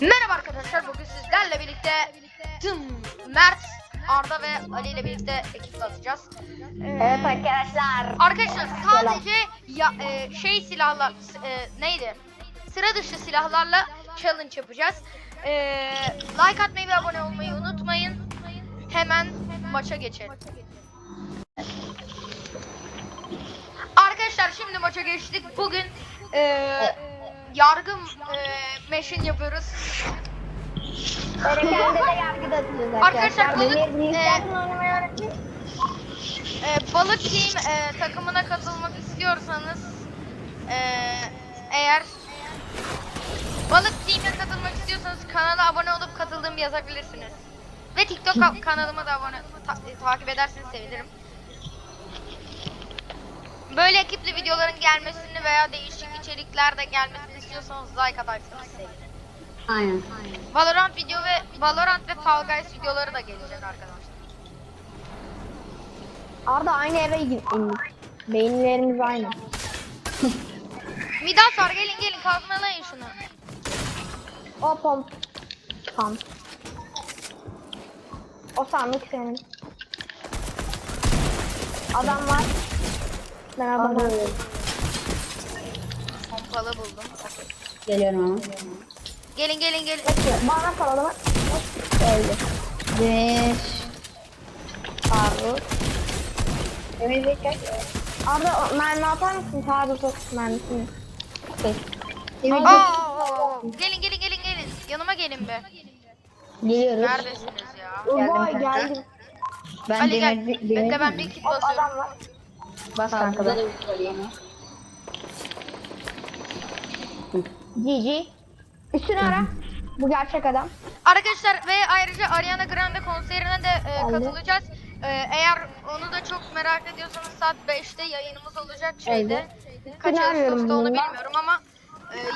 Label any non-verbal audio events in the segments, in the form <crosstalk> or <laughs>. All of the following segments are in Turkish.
Merhaba arkadaşlar bugün sizlerle birlikte tüm Mert, Arda ve Ali ile birlikte ekip atacağız. Evet arkadaşlar. Arkadaşlar sadece ya, e, şey silahlar s- e, neydi? Sıra dışı silahlarla challenge yapacağız. Ee, like atmayı ve abone olmayı unutmayın. Hemen maça geçelim. Arkadaşlar şimdi maça geçtik. Bugün e, yargı e, meşin yapıyoruz. Berekende de yargıda atacağız Arkadaşlar, arkadaşlar. balık- bir e, oynamayı. Ee, balık team e, takımına katılmak istiyorsanız e, eğer balık team'e katılmak istiyorsanız kanala abone olup katıldığımı yazabilirsiniz. Ve TikTok ka- kanalıma da abone ta- e, takip ederseniz sevinirim. Böyle ekipli videoların gelmesini veya değişik içerikler de gelmesini istiyorsanız like atarsanız sevinirim. Aynen. Valorant video ve Valorant ve Fall Guys videoları da gelecek arkadaşlar. Arda aynı eve indik. Beyinlerimiz aynı. Midas var gelin gelin kazmalayın şunu. O pomp. Tam. O sandık senin. Adam var. Arıyorum. Pompalı buldum. Okey. Geliyorum ama. Gelin gelin gelin. Bana sal adamı. Öldü. Bir. Arda. Emir bekle. Arda o mermi atar mısın? Taarruz ot mermisini. Aa, aa, aa. Gelin gelin gelin gelin. Yanıma gelin be. Geliyoruz. Neredesiniz ya? Vay kanka. geldim. Ben Ali gel. demir, demir Bekle ben bir kit basıyorum. adam var. Bas kanka da. GG. Üstünü ara. Bu gerçek adam. Arkadaşlar ve ayrıca Ariana Grande konserine de e, katılacağız. E, eğer onu da çok merak ediyorsanız saat 5'te yayınımız olacak şeyde. Kaç Üstünü arıyorum Ağustos'ta onu bilmiyorum ama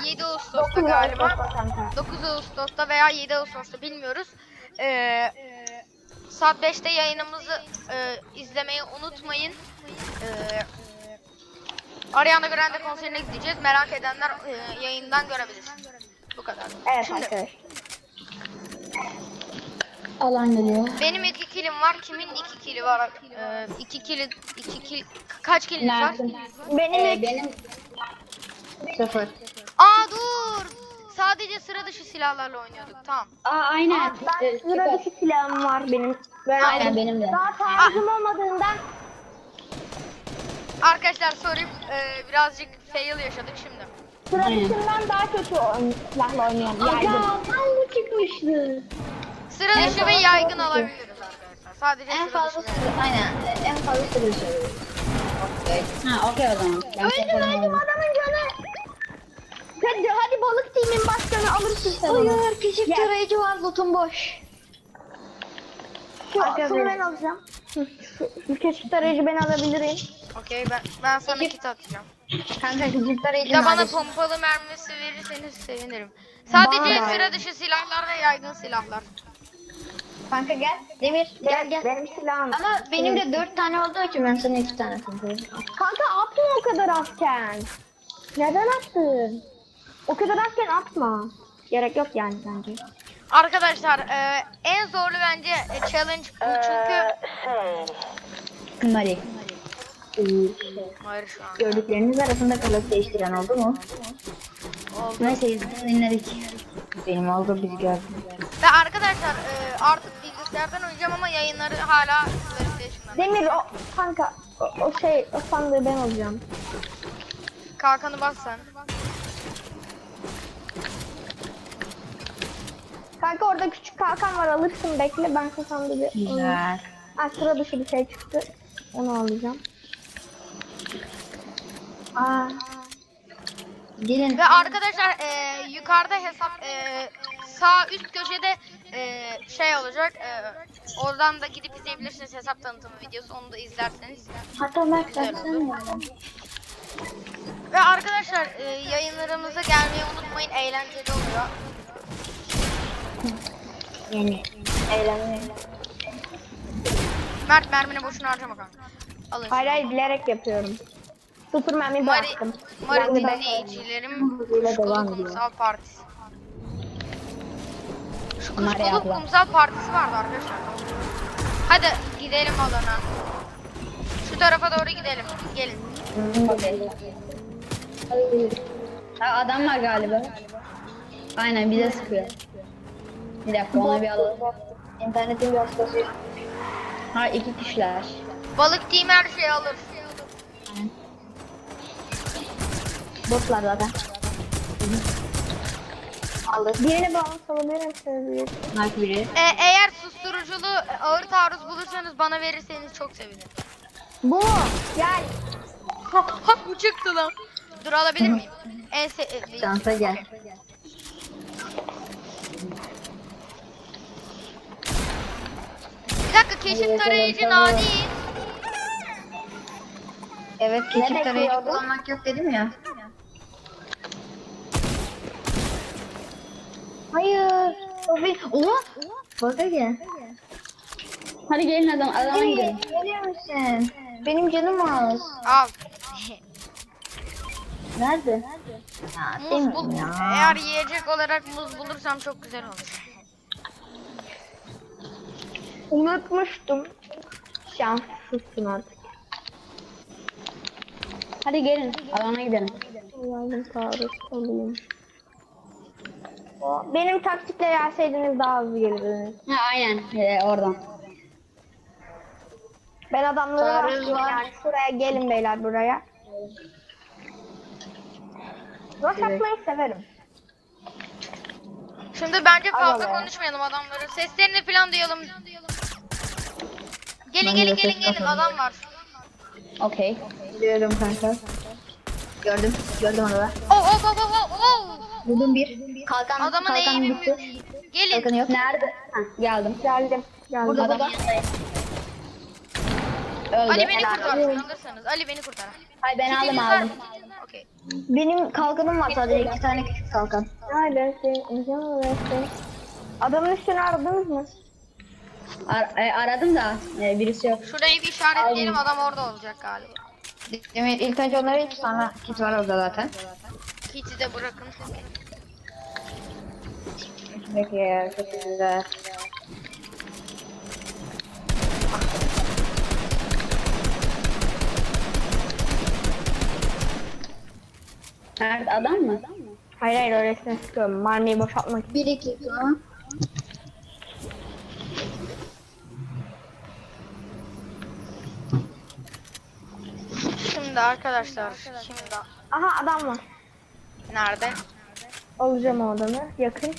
e, 7 Ağustos'ta galiba. Ağustos'ta kanka. 9 Ağustos'ta veya 7 Ağustos'ta bilmiyoruz. Ee, saat 5'te yayınımızı e, izlemeyi unutmayın. Ee, Ariana Grande konserine gideceğiz. Merak edenler e, yayından görebilir. Bu kadar. Evet Şimdi arkadaş. Alan geliyor. benim 2 kilim var. Kimin 2 kili var? 2 kili 2 kil kaç kiliniz var? Nerede? Benim Ee, benim sıfır. Aa dur. Sadece sıra dışı silahlarla oynuyorduk. Tamam. Aa aynen. ben Ee, sıradaki silahım var benim. Ben Aynen benim de. Daha taarruzum olmadığından Arkadaşlar sorry e, birazcık fail yaşadık şimdi. sıra dışından daha kötü oyun, silahla oynuyorum. Yaygın. tam bu çıkmıştı. Sıra dışı ve yaygın alabiliriz arkadaşlar. Sadece En sıra fazla dışı. sıra. Aynen. En fazla sıra dışı. Okey. Ha okey o zaman. Ben Öldüm kapadım öldüm adamın canı. Hadi, hadi balık timin başkanı alırsın sen onu. Hayır küçük Gel. tarayıcı var lotum boş. Şu, şunu ben alacağım. Şu, şu keşif tarayıcı ben alabilirim. Okey ben ben sana kit atacağım. Kanka tarayıcı Bir de bana pompalı mermisi verirseniz sevinirim. Sadece da. sıra dışı silahlar ve yaygın silahlar. Kanka gel. Demir gel gel. Benim silahım. Ama benim de dört tane olduğu için ben sana iki tane atacağım. Kanka atma o kadar azken. Neden attın? O kadar azken atma. Gerek yok yani bence. Arkadaşlar e, en zorlu bence e, challenge bu çünkü Mari. Hayır şu an. Gördükleriniz arasında kılık değiştiren oldu mu? Oldu. Neyse izledim dinledik. Benim oldu biz gördük. Ve arkadaşlar e, artık bilgisayardan oynayacağım ama yayınları hala PlayStation'dan. Demir o kanka o, o şey o sandığı ben alacağım. Kalkanı bas sen. Kanka orada küçük kalkan var alırsın bekle ben sandığı bir. Güzel. Ha sıra dışı bir şey çıktı. Onu alacağım. Aa. Gelin. Ve arkadaşlar e, yukarıda hesap e, sağ üst köşede e, şey olacak. E, oradan da gidip izleyebilirsiniz hesap tanıtımı videosu. Onu da izlerseniz. Hatta sen oldu. Ve arkadaşlar e, yayınlarımıza gelmeyi unutmayın. Eğlenceli oluyor. Yani. Eğlenme. Mert mermini boşuna harcama kanka. Alın. Hayır hayır bilerek yapıyorum. Mermi Mari, bıraktım. Mari dinleyicilerim ediyor. Kumsal Partisi. Şu Bunlar kuşkuluk yaptılar. kumsal partisi vardı arkadaşlar. Hadi gidelim alana. Şu tarafa doğru gidelim. Gelin. Ha, adam var galiba. Aynen bize sıkıyor. Bir dakika ona bir alalım. İnternetin bir hastası. Ha iki kişiler. Balık team her şeyi alır. Botlar zaten. Alır. Birini bana salabilir misiniz? Sniper biri. E, eğer susturuculu e, ağır taarruz bulursanız bana verirseniz çok sevinirim. Bu. Gel. Ha, ha bu çıktı lan. Dur alabilir miyim? En se e, Şansa gel. Bir dakika keşif tarayıcı nani. Evet keçip tarayıcı kullanmak yok dedim ya. Hayır. O bir... Oha. Baka gel. Hadi gelin adam. Adama gidelim. Geliyor musun? Benim canım az. Al. Nerede? Ya, Muz bul. Eğer yiyecek olarak muz bulursam çok güzel olur. Unutmuştum. Şanslısın artık. Hadi gelin. Alana gidelim. Allah'ım alayım. Benim taktikle gelseydiniz daha hızlı gelirdiniz. Ha aynen. Ee, oradan. Ben adamları bıraktım var. yani. Şuraya gelin beyler buraya. Rush Evet. atmayı severim. Şimdi bence fazla Al, al. konuşmayalım adamları. Seslerini falan duyalım. Gelin Ben gelin gelin gelin adam var. Okey. Biliyorum kanka. Gördüm. Gördüm onu da. Oh oh oh oh oh, Vurdum bir. Kalkan, Adamın kalkan eğimi bitti. mü- Gelin. Kalkanı yok. Nerede? Ha, geldim. Geldim. Geldim. Burada Adam burada. Öldü. Ali beni Helal. kurtarsın alırsanız. Ali beni kurtar. Hayır ben aldım Kitiniz var aldım. mı? Okey. Benim kalkanım var sadece iki tane küçük kalkan. Neredesin? Neredesin? Adamın üstünü aradınız mı? Ar- e, aradım da e, birisi yok. Şurayı bir işaretleyelim adam orada olacak galiba. Demin ilk önce onları ilk sonra kit var orada zaten. Kit'i de bırakın. Peki çok güzel. Nerede adam mı? Hayır hayır öylesine sıkıyorum. Mermiyi boşaltmak için. Bir iki tamam. Şimdi arkadaşlar. Şimdi Aha adam var. Nerede? Alacağım o adamı. Yakın.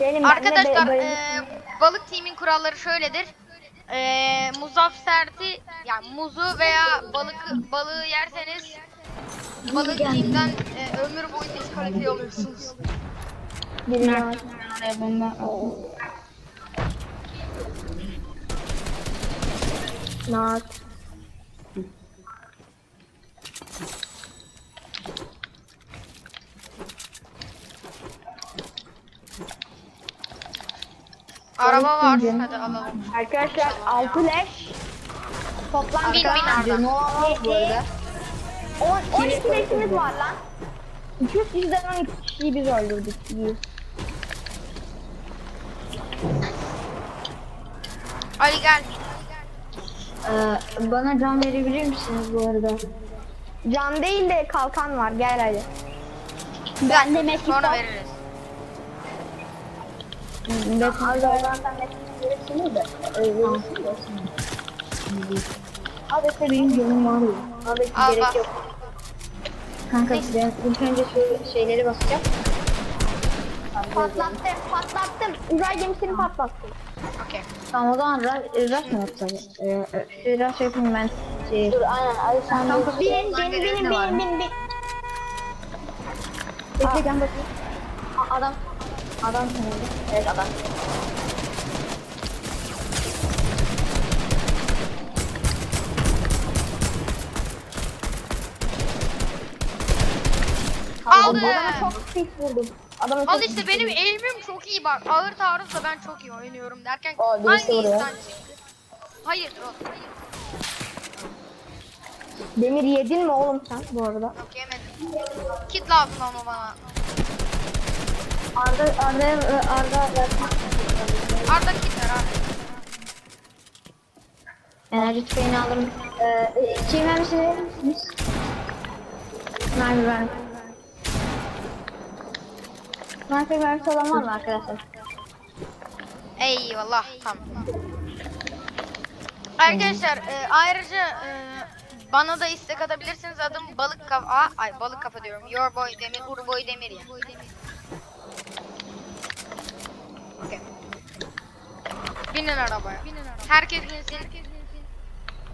Benim Arkadaşlar ben eee, balık timin kuralları şöyledir. Eee muzafferti yani muzu veya balık balığı yerseniz balık timden eee, ömür boyu diskalifiye oluyorsunuz. biri var. Oraya bomba. Nat. Araba var. Hadi alalım. Arkadaşlar 6 leş. Toplam Bin bin arada. Ne oldu bu arada? 10, 12 leşimiz var lan. 200 kişiden 12 kişiyi biz öldürdük. İyi. Ali gel. Ee, bana can verebilir misiniz bu arada? Can değil de kalkan var. Gel hadi. Ben de mekik Sonra veririz. Adeta benim canım var. Adeta Al gerek bak. yok. Kanka ben ilk önce şu şeyleri basacağım. Patlattım. Patlattım. Uzay gemisini patlattım. Okey. Tamam o zaman Ras mı yapsak? Ee, e, şey Ras yapayım ben. Şey... Dur aynen Ali sen Kanka Bin bin bin bin bin bin bin. Bekle can bakayım. Aa, adam. Adam sanırım. Evet adam. Aldım. Adama çok pis vurdum. Adama çok Al işte benim eğimim çok iyi bak. Ağır taarruzla ben çok iyi oynuyorum derken Aa, birisi hangi vuruyor. insan çıktı? Hayır, o- hayır. Demir yedin mi oğlum sen bu arada? Yok yemedim. Kit lazım ama bana. Arda Arda Arda Arda gider abi. Enerji tüfeğini alırım. Ee, şey vermişsiniz verir misiniz? Mermi ver. Mermi vermiş olan var mı arkadaşlar? Eyvallah tamam. Arkadaşlar e, ayrıca e, bana da istek atabilirsiniz. Adım balık kafa. Ay balık kafa diyorum. Your boy Demir, Ur boy Demir ya. Okey. Binin arabaya. Herkes binsin.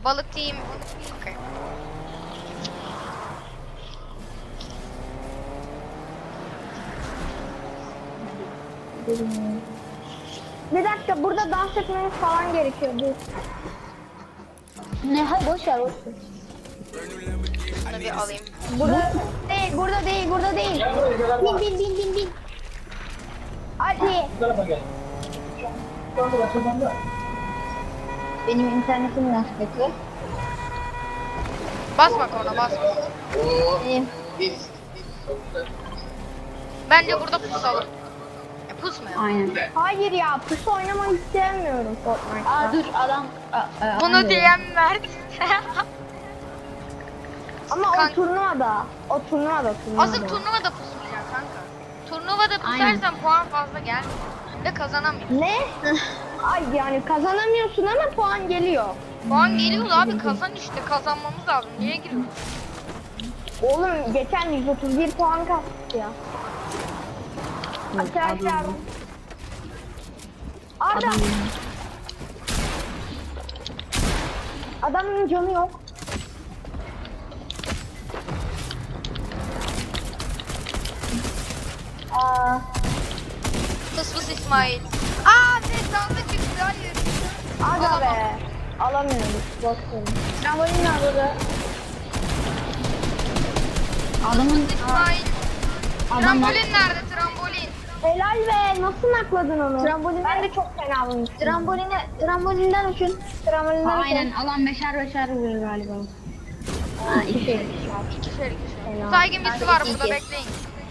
Balık team. Okey. Bir dakika burada dans etmemiz falan gerekiyor. Dur. Ne ha boş ver boş ver. Bunu bir alayım. Burada değil, burada değil, burada değil. Bin bin bin Hadi. Benim internetim nasıl kötü? Basma ona basma. Benim Bence burada pusalım. E, pusmayalım. aynen. Hayır ya, pusu oynamayı sevmiyorum Fortnite'da. Aa dur adam. Aa, aa, Bunu diyen Mert. Ama Kanka. o turnuvada, o turnuvada, turnuvada. Asıl turnuvada pusmayacaksın kanka. Turnuvada pusarsan puan fazla gelmiyor. Ve kazanamıyorsun. Ne? Ay yani kazanamıyorsun ama puan geliyor. Puan geliyor da abi kazan işte kazanmamız lazım. Niye giriyoruz? Oğlum geçen 131 puan kastık ya. Arkadaşlar. Arda. Adamın canı yok. Fıs İsmail. Aa ne sandı çıktı hayır. Aga be. Alamıyoruz. Boston. trambolin var burada. Adamın İsmail. Adam Trambolin nerede trambolin? Helal be. Nasıl nakladın onu? Trambolin- Ben de çok fena bulmuştum. tramboline trambolinden uçun. Tramolinden Aynen alan beşer beşer vuruyor galiba. Ha iki. İkişer ikişer. Helal. Saygın birisi var burada bekleyin.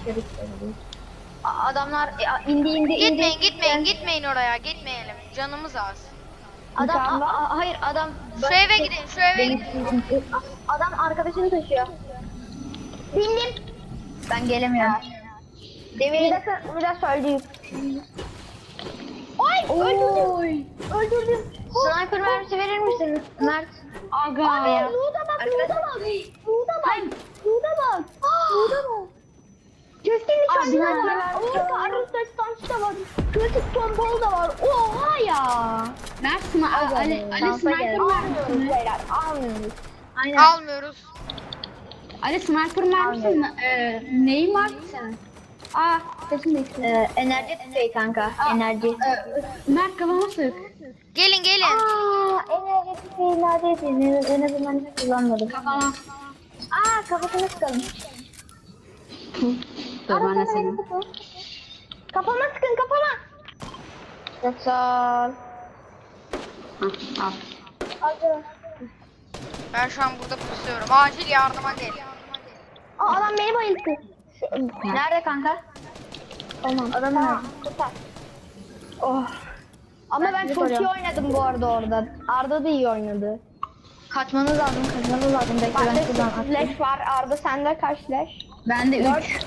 A- Adamlar e, indi indi indi. Gitmeyin gitmeyin gitmeyin oraya gitmeyelim. Canımız az. Adam a- a- hayır adam Şu eve gidin şu eve gidin. Adam arkadaşını taşıyor. Bindim. Ben gelemiyorum. Demir dakika, bir dakika öldüm. Oy, öldürdüm. Öldürdüm. sniper mermisi verir misin Mert? Aga. Abi, Luda bak, Luda bak. Luda bak. Luda bak. Luda bak. Keskin Abi, nişancı ben- var. Oo, Carlos Destansı da var. Klasik tombol da var. Oha ya. Sma- Aga, Ali, Ali sniper. Almıyoruz mermisi. beyler, almıyoruz. Aynen. Almıyoruz. Ali sniper mermisi e, neyin var ki senin? Aa sesin değişti. Ee, enerji tüfeği kanka. Enerji. E, Mert kafama sık. Gelin gelin. Aa, enerji tüfeği neredeydi? En azından hiç kullanmadım. Kafama. Aa kafasını sıkalım. <laughs> Dur ben de senin. Kafama sıkın kafama. Ol. Hah, al. Ben şu an burada pusuyorum. Acil yardıma gelin. Aa, adam beni bayılttı. Nerede kanka? Tamam. Adam Tamam. Süper. Oh. Ama Ben ben çok iyi oynadım bu arada orada. Arda da iyi oynadı. Kaçmanız lazım, kaçmanız lazım. Bekle ben şuradan 8 atlayayım. leş var. Arda sende kaç leş? Bende 3.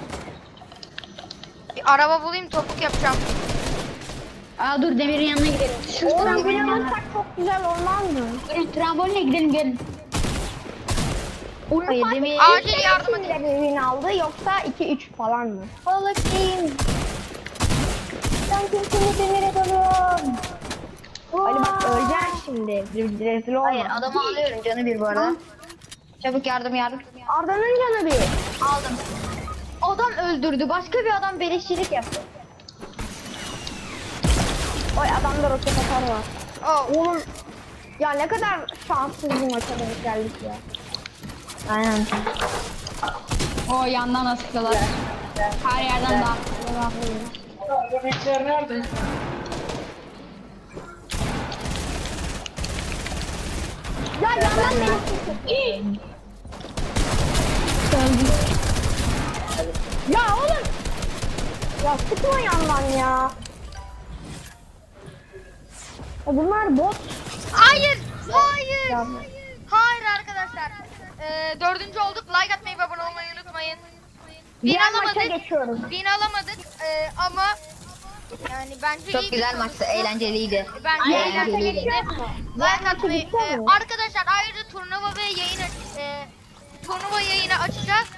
Araba bulayım topuk yapacağım. Aa dur Demir'in yanına gidelim. Şu Oğlum trambolin yanına. alırsak çok güzel olmaz mı? Durun trambolinle gidelim gelin. Hayır Demir. Acil yardıma Kim de bir win aldı yoksa 2-3 falan mı? Balık değil. Ben kimsini Demir'e dalıyorum. Ali bak öleceksin şimdi. Re- Rezil olma. Hayır adamı alıyorum canı bir bu arada. Çabuk yardım yardım. Arda'nın canı bir. Aldım. Adam öldürdü. Başka bir adam beleşçilik yaptı. Oy adamda roket atar var. Oh. Oğlum ya ne kadar şanssız bir maça denk geldik ya. Aynen. O yandan asılıyorlar. Her yerden dağıtıyorlar. Ya yandan beni Ya oğlum. Ya sıkma yandan ya. Ya bunlar bot. Hayır! Hayır! Hayır arkadaşlar. Ee, dördüncü olduk. Like atmayı ve abone olmayı unutmayın. Maça alamadık. geçiyoruz. Win alamadık ee, ama yani bence Çok iyi güzel bir maçtı, eğlenceliydi. Bence Aynen. eğlenceliydi. Like atmayı. ee, mu? arkadaşlar ayrıca turnuva ve yayın ee, turnuva yayını açacağız.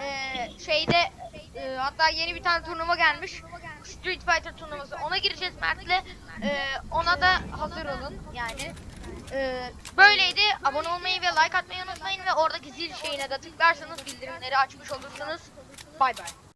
Ee, şeyde ee, hatta yeni bir tane turnuva gelmiş. Street Fighter turnuvası. Ona gireceğiz Mert'le. Ee, ona da hazır olun yani. Ee, böyleydi. Abone olmayı ve like atmayı unutmayın ve oradaki zil şeyine de tıklarsanız bildirimleri açmış olursunuz. Bay bay.